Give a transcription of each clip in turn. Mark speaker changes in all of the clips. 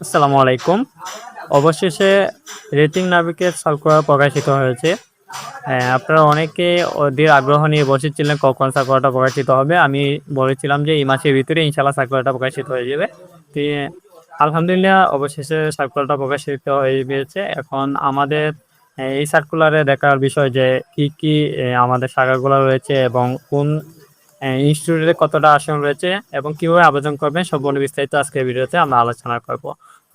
Speaker 1: আসসালামু আলাইকুম। অবশেষে রেটিং নাবিকের সার্কুলার প্রকাশিত হয়েছে। হ্যাঁ, আপনারা অনেকে ওদের আগ্রহ নিয়ে বসেছিলেন কখন সার্কুলারটা প্রকাশিত হবে। আমি বলেছিলাম যে এই মাসের ভিতরে ইনশাল্লাহ সার্কুলারটা প্রকাশিত হয়ে যাবে। তো আলহামদুলিল্লাহ অবশেষে সার্কুলারটা প্রকাশিত হয়ে গিয়েছে। এখন আমাদের এই সার্কুলারে দেখার বিষয় যে কি কি আমাদের শাখাগুলো রয়েছে এবং কোন ইনস্টিটিউটে কতটা আসন রয়েছে এবং কীভাবে আবেদন করবেন সম্পূর্ণ বিস্তারিত আজকের ভিডিওতে আমরা আলোচনা করব।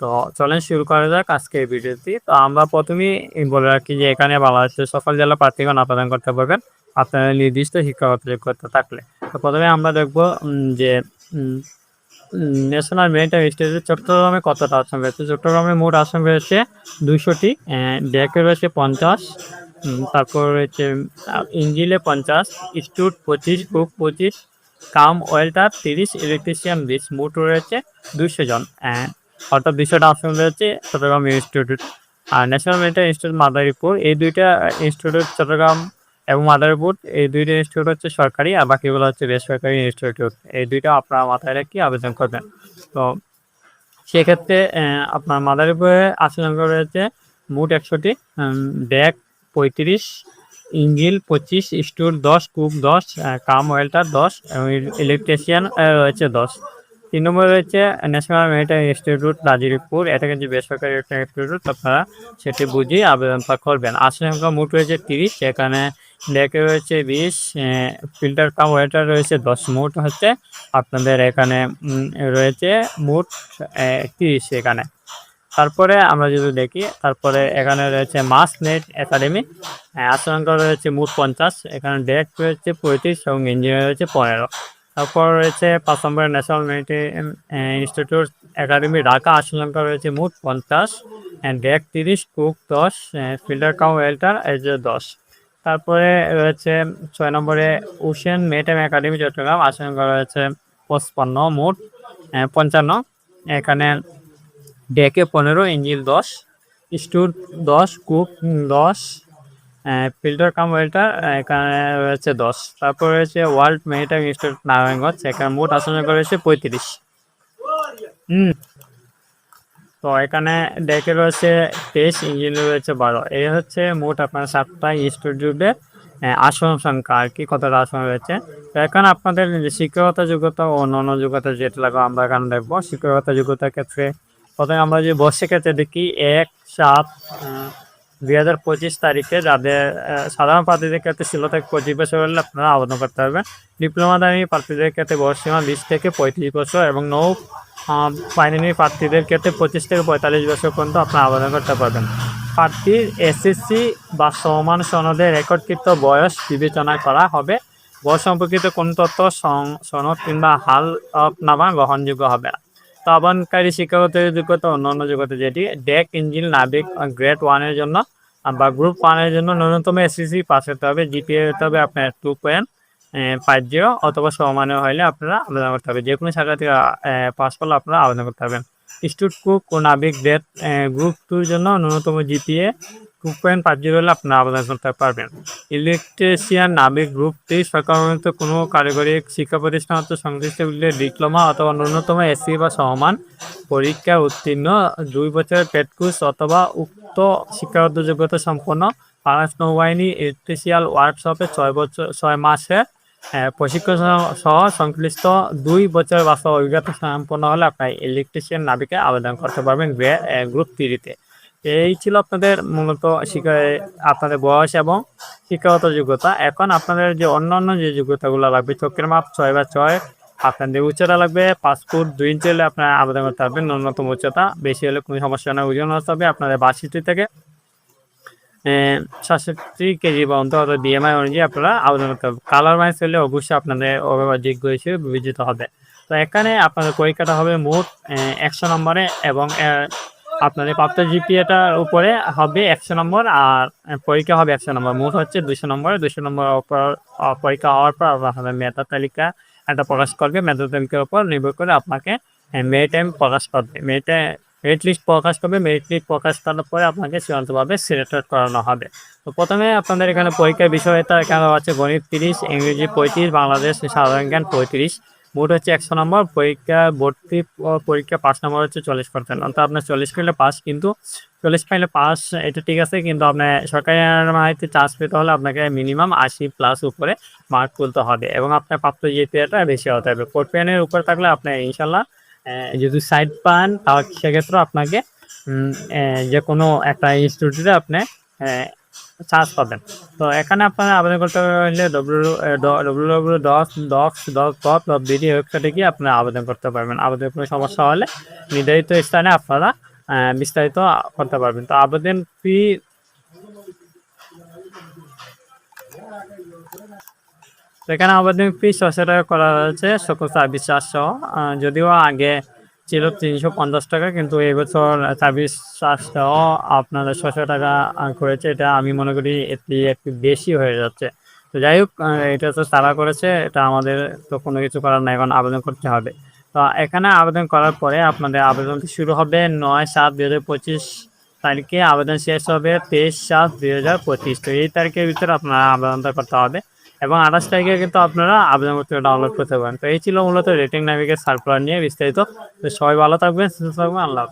Speaker 1: তো চলেন শুরু করা যাক আজকের ভিডিওটি। তো আমরা প্রথমেই বলে রাখি যে এখানে বাংলাদেশের সকল জেলা প্রার্থীগণ আবেদন করতে পারবেন আপনার নির্দিষ্ট শিক্ষাগত যোগ্যতা থাকলে। তো প্রথমে আমরা দেখব যে ন্যাশনাল মেরিটাইম ইনস্টিটিউট চট্টগ্রামে কতটা আসন রয়েছে? চট্টগ্রামে মোট আসন রয়েছে দুশোটি ডেকে রয়েছে পঞ্চাশ তারপর রয়েছে ইঞ্জিলে পঞ্চাশ, স্টুট পঁচিশ, কুক পঁচিশ, কাম ওয়েল্টার তিরিশ, ইলেকট্রিশিয়ান বিশ মোট রয়েছে দুশো জন অর্থাৎ দুইশোটা আসন হচ্ছে চট্টগ্রাম ইনস্টিটিউট। আর ন্যাশনাল মেরিটাইম ইনস্টিটিউট মাদারীপুর, এই দুইটা ইনস্টিটিউট চট্টগ্রাম এবং মাদারীপুর, এই দুইটা ইনস্টিটিউট হচ্ছে সরকারি আর বাকিগুলো হচ্ছে বেসরকারি ইনস্টিটিউট। এই দুইটা আপনারা মাথায় রেখে আবেদন করবেন। তো সেক্ষেত্রে আপনার মাদারীপুরে আসন সংখ্যা রয়েছে মোট একশোটি ডেক পঁয়ত্রিশ ইঞ্জিল পঁচিশ স্টোর দশ, কুক, দশ কাম ওয়েল্টার দশ, এবং ইলেকট্রিশিয়ান রয়েছে দশ। তিন নম্বরে রয়েছে ন্যাশনাল মেরিটাইম ইনস্টিটিউট রাজিরপুর এটা কিন্তু বেসরকারি একটা ইনস্টিটিউট আপনারা সেটি বুঝিয়ে আবেদনটা করবেন। আসন সংখ্যা মোট রয়েছে তিরিশ, এখানে ডেকে রয়েছে বিশ ফিল্টার কাম ওয়েটার রয়েছে দশ, মোট হচ্ছে আপনাদের এখানে রয়েছে মোট তিরিশ এখানে। তারপরে আমরা যদি দেখি, তারপরে এখানে রয়েছে মাস নেট একাডেমি আসন রয়েছে মোট পঞ্চাশ, এখানে ডেক রয়েছে পঁয়ত্রিশ এবং ইঞ্জিনিয়ার রয়েছে পনেরো। তারপর রয়েছে পাঁচ নম্বরে national maritime institute academy Dhaka আসন সংখ্যা রয়েছে মোট পঞ্চাশ ডেক তিরিশ কুক দশ ফিল্টার কাউ ওয়েল্টার যে দশ। তারপরে রয়েছে ছয় নম্বরে ওশেন মেরিটাইম একাডেমি চট্টগ্রাম সংখ্যা রয়েছে পঁচপান্ন, মোট পঞ্চান্ন। এখানে ডেকে পনেরো ইঞ্জিল দশ স্টুর দশ কুক দশ ফিল্টার কাম ওয়েল্টার এখানে রয়েছে দশ। তারপর রয়েছে ওয়ার্ল্ড মেরিটাইম ইনস্টিটিউট নারায়ণগঞ্জ এখানে মোট আসন রয়েছে পঁয়ত্রিশ। হুম। তো এখানে ডেকে রয়েছে তেইশ ইঞ্জিনে রয়েছে বারো। এই হচ্ছে মোট আপনার সাতটা ইনস্টিটিউটের আসন সংখ্যা আর কি, কতটা আসন রয়েছে। তো এখানে আপনাদের শিক্ষকতা যোগ্যতা ও অন্যান্য যোগ্যতা যেটা লাগবে আমরা এখানে দেখব। শিক্ষকতা যোগ্যতার ক্ষেত্রে প্রথমে আমরা যে বর্ষের ক্ষেত্রে দেখি, এক, সাত দুই হাজার পঁচিশ তারিখে যাদের সাধারণ প্রার্থীদের ক্ষেত্রে ছিল থেকে পঁচিশ বছর হলে আপনারা আবেদন করতে পারবেন। ডিপ্লোমাদারী প্রার্থীদের ক্ষেত্রে বয়স সীমা বিশ থেকে পঁয়ত্রিশ বছর এবং নৌ ফাইনালি প্রার্থীদের ক্ষেত্রে পঁচিশ থেকে পঁয়তাল্লিশ বছর পর্যন্ত আপনারা আবেদন করতে পারবেন। প্রার্থীর এসএসসি বা সমান সনদে রেকর্ডকৃত বয়স বিবেচনা করা হবে। বয়স সম্পর্কিত কোন তথ্য সনদ কিংবা হাল নামা গ্রহণযোগ্য হবে না। তো শিক্ষাগত যোগ্যতা অন্যান্য যোগ্যতা যেটি ডেক ইঞ্জিন নাবিক গ্রেড ওয়ানের জন্য বা গ্রুপ ওয়ানের জন্য ন্যূনতম এসএসসি পাস হতে হবে জিপিএ হতে হবে আপনার টু পয়েন্ট ফাইভ জিরো অথবা সমানে হলে আপনারা আবেদন করতে হবে। যে কোনো শাখা থেকে পাস করলে আপনারা আবেদন করতে পারবেন। স্টুড কুক ও নাবিক গ্রেড গ্রুপ টুর জন্য ন্যূনতম GPA two point five zero হলে আপনারা আবেদন করতে পারবেন। ইলেকট্রিশিয়ান নাবিক গ্রুপ থ্রি সরকার অনুমোদিত কোনো কারিগরি শিক্ষা প্রতিষ্ঠান হতে সংশ্লিষ্ট ডিপ্লোমা অথবা ন্যূনতম এসসি বা সমান পরীক্ষা উত্তীর্ণ, দুই বছরের পেট অথবা উক্ত শিক্ষাগত যোগ্যতা সম্পন্ন বাংলাদেশ নৌবাহিনী ইলেকট্রিশিয়াল ওয়ার্কশপে ছয় বছর, ছয় মাসে প্রশিক্ষণ সহ- সংশ্লিষ্ট দুই বছর বাস্তব অভিজ্ঞতা সম্পন্ন হলে আপনার ইলেকট্রিশিয়ান নাবিকে আবেদন করতে পারবেন গ্রুপ থ্রিতে। এই ছিল আপনাদের মূলত শিক্ষা আপনাদের বয়স এবং শিক্ষাগত যোগ্যতা। এখন আপনাদের যে অন্যান্য যে যোগ্যতাগুলো লাগবে চোখের মাপ ছয় বা ছয় আপনাদের উচ্চতা লাগবে পাঁচ ফুট দুই ইঞ্চি হলে আপনার আবেদন করতে পারবেন, ন্যূনতম উচ্চতা। বেশি হলে কোনো সমস্যা না ওজন হতে হবে আপনাদের বাষট্টি থেকে সাতষট্টি কেজি বা অন্তত বিএমআই অনুযায়ী আপনারা আবেদন করতে হবে কালার ওয়াইজ হলে অবশ্যই আপনাদের অযোগ্য হিসেবে বিবেচিত হবে। তো এখানে আপনাদের পরীক্ষাটা হবে মোট একশো নম্বরে এবং আহ, আপনাদের প্রাপ্ত জিপিএটার উপরে হবে একশো নম্বর আর পরীক্ষা হবে একশো নম্বর। মোট হচ্ছে দুশো নম্বর। দুশো নম্বর পরীক্ষা হওয়ার পর আপনাদের মেধা তালিকা একটা প্রকাশ করবে। মেধা তালিকার উপর নির্ভর করে আপনাকে মেরিট টাইম প্রকাশ করবে। মেরিট মেরিট লিস্ট প্রকাশ করবে। মেরিট লিস্ট প্রকাশ করার পরে আপনাকে চূড়ান্তভাবে সিলেক্টেড করানো হবে। তো প্রথমে আপনাদের এখানে পরীক্ষার বিষয়টা এখানে আছে? গণিত তিরিশ ইংরেজি পঁয়ত্রিশ বাংলাদেশ সাধারণ জ্ঞান পঁয়ত্রিশ। মোট হচ্ছে একশো নম্বর, পরীক্ষা, ভর্তি পরীক্ষা পাস নম্বর হচ্ছে চল্লিশ পার্সেন্ট অর্থাৎ আপনার চল্লিশ করলে পাস কিন্তু চল্লিশ পাইলে পাস এটা ঠিক আছে, কিন্তু আপনার সরকারি মাহিতে চান্স পেতে হলে আপনাকে মিনিমাম আশি প্লাস উপরে মার্ক তুলতে হবে এবং আপনার প্রাপ্ত জিপিএটা বেশি হতে হবে। ফোর পেনের উপরে থাকলে আপনি ইনশাল্লাহ যদি সাইড পান, তাহলে সেক্ষেত্রে আপনাকে যে কোনো একটা ইনস্টিটিউটে আপনি চান্স পাবেন। তো এখানে আপনারা আবেদন করতে হলে W W W dot dot dot BD গিয়ে আপনারা আবেদন করতে পারবেন। আবেদন কোনো সমস্যা হলে নির্ধারিত স্থানে আপনারা বিস্তারিত করতে পারবেন। তো আবেদন ফি এখানে আবেদন ফি ছশো টাকা করা হয়েছে, সকল সার্ভিস চার্জ সহ। যদিও আগে ছিল তিনশো পঞ্চাশ টাকা, কিন্তু এবছর সার্ভিস চার্জ সহ আপনাদের ছশো টাকা করেছে, এটা আমি মনে করি এটি একটু বেশি হয়ে যাচ্ছে। তো যাই হোক এটা তো তারা করেছে, এটা আমাদের তো কোনো কিছু করার নাই, এখন আবেদন করতে হবে। তো এখানে আবেদন করার পরে আপনাদের আবেদনটি শুরু হবে নয় সাত দুই হাজার পঁচিশ তারিখে, আবেদন শেষ হবে তেইশ সাত দুই হাজার পঁচিশ। তো এই তারিখের ভিতরে আপনারা আবেদনটা করতে হবে। এবং আঠাশ তারিখে কিন্তু আপনারা আবেদনপত্র ডাউনলোড করতে পারেন। তো এই ছিল মূলত রেটিং নামিকের সার্কুলার নিয়ে বিস্তারিত। সবাই ভালো থাকবেন, সুস্থ থাকবেন, আল্লাহ